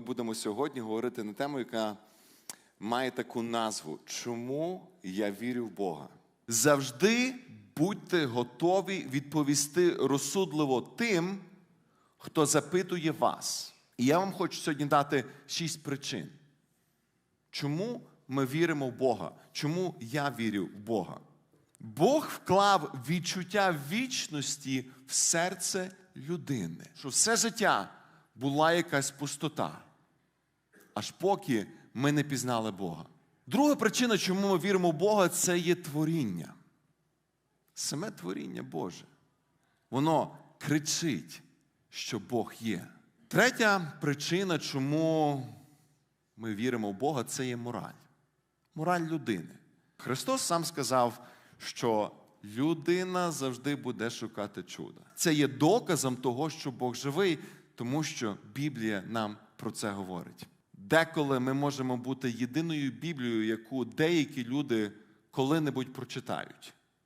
будемо сьогодні говорити на тему, яка має таку назву Чому я вірю в Бога? Завжди будьте готові відповісти розсудливо тим, хто запитує вас. І я вам хочу сьогодні дати шість причин. Чому ми віримо в Бога? Чому я вірю в Бога? Бог вклав відчуття вічності в серце людини, що все життя була якась пустота, аж поки ми не пізнали Бога. Друга причина, чому ми віримо в Бога, це є творіння. Саме творіння Боже. Воно кричить, що Бог є. Третя причина, чому ми віримо в Бога, це є мораль. Мораль людини. Христос сам сказав, що людина завжди буде шукати чуда. Це є доказом того, що Бог живий, тому що Біблія нам про це говорить. Деколи ми можемо бути єдиною Біблією, яку деякі люди коли-небудь прочитають.